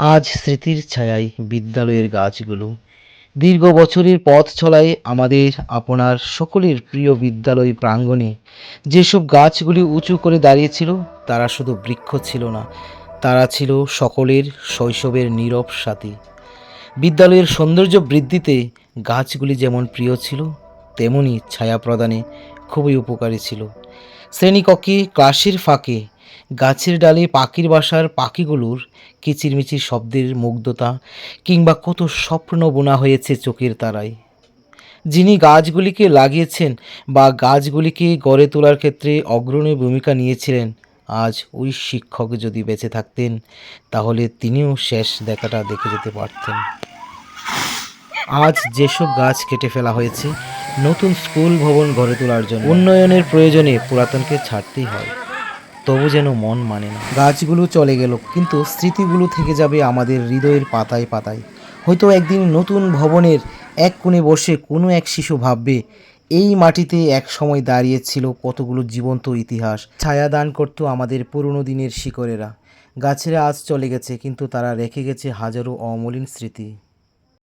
আজ স্মৃতির ছায়ায় বিদ্যালয়ের গাছগুলো। দীর্ঘ বছরের পথ চলায় আমাদের, আপনার সকলের প্রিয় বিদ্যালয় প্রাঙ্গণে যেসব গাছগুলি উঁচু করে দাঁড়িয়েছিল, তারা শুধু বৃক্ষ ছিল না, তারা ছিল সকলের শৈশবের নীরব সাথী। বিদ্যালয়ের সৌন্দর্য বৃদ্ধিতে গাছগুলি যেমন প্রিয় ছিল, তেমনি ছায়া প্রদানে খুবই উপকারী ছিল। শ্রেণীকক্ষে, ক্লাসের ফাঁকে গাছের ডালে পাখির বাসার পাখিগুলোর কিচিরমিচির শব্দের মুগ্ধতা কিংবা কত স্বপ্ন বোনা হয়েছে চোখের তারায়। যিনি গাছগুলিকে লাগিয়েছেন বা গাছগুলিকে গড়ে তোলার ক্ষেত্রে অগ্রণী ভূমিকা নিয়েছিলেন আজ ওই শিক্ষক যদি বেঁচে থাকতেন তাহলে তিনিও শেষ দেখাটা দেখে যেতে পারতেন। আজ যেসব গাছ কেটে ফেলা হয়েছে নতুন স্কুল ভবন গড়ে তোলার জন্য উন্নয়নের প্রয়োজনে পুরাতনকে ছাড়তেই হয়। তবু যেন মন মানে না। গাছগুলো চলে গেল, কিন্তু স্মৃতিগুলো থেকে যাবে আমাদের হৃদয়ের পাতায় পাতায়। হয়তো একদিন নতুন ভবনের এক কোণে বসে কোনো এক শিশু ভাববে, এই মাটিতে এক সময় দাঁড়িয়েছিল কতগুলো জীবন্ত ইতিহাস। ছায়া দান করতো আমাদের পুরনো দিনের শিকড়েরা। গাছেরা আজ চলে গেছে, কিন্তু তারা রেখে গেছে হাজারো অমলিন স্মৃতি।